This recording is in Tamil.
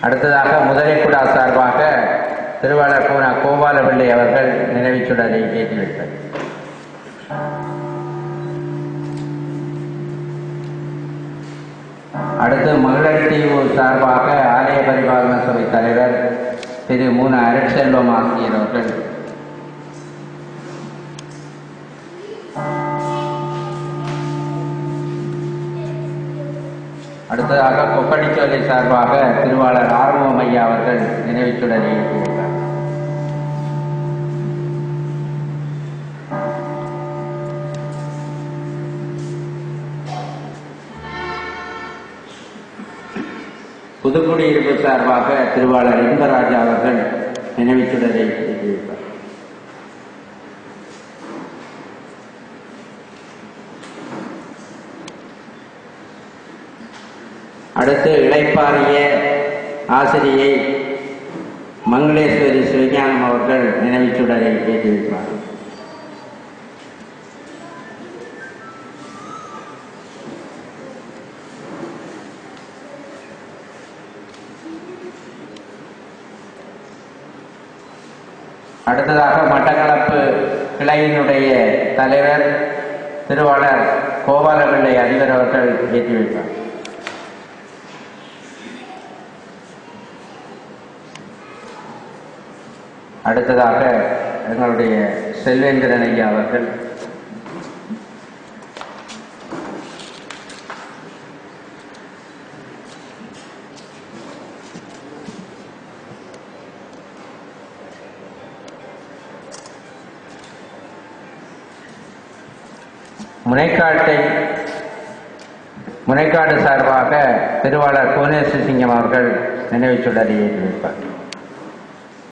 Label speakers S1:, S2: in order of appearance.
S1: அடுத்ததாக முதலைக்குடா சார்பாக திருவாளர் பூனா கோபாலபிள்ளை அவர்கள் நினைவுச் சுடரை ஏற்றி வைத்தார் அடுத்து மகளிர் தீவு சார்பாக ஆலய பரிபாலன சபை தலைவர் திரு மூன அருட்செல்வம் ஆசிரியர் அவர்கள் அடுத்ததாக கொப்படிச்சோலை சார்பாக திருவாளர் ஆர்வம் ஐயா அவர்கள் நினைவுச் புதுக்குடியிருப்பு சார்பாக திருவாளர் இன்பராஜா அவர்கள் நினைவுச்சுடரை அடுத்து இளைப்பாறிய ஆசிரியை மங்களேஸ்வரி சிவஞானம் அவர்கள் நினைவுச்சுடரை சுடரை வைப்பார் அடுத்ததாக மட்டக்களப்பு கிளையினுடைய தலைவர் திருவாளர் கோபாலபிள்ளை அதிபர் அவர்கள் ஏற்றி வைப்பார் அடுத்ததாக எங்களுடைய செல்வேந்திரன் ஐயா அவர்கள். முனைக்காட்டை முனைக்காடு சார்பாக திருவாளர் புவனேஸ்வர சிங்கம் அவர்கள் நினைவுச் சுடரை ஏற்றி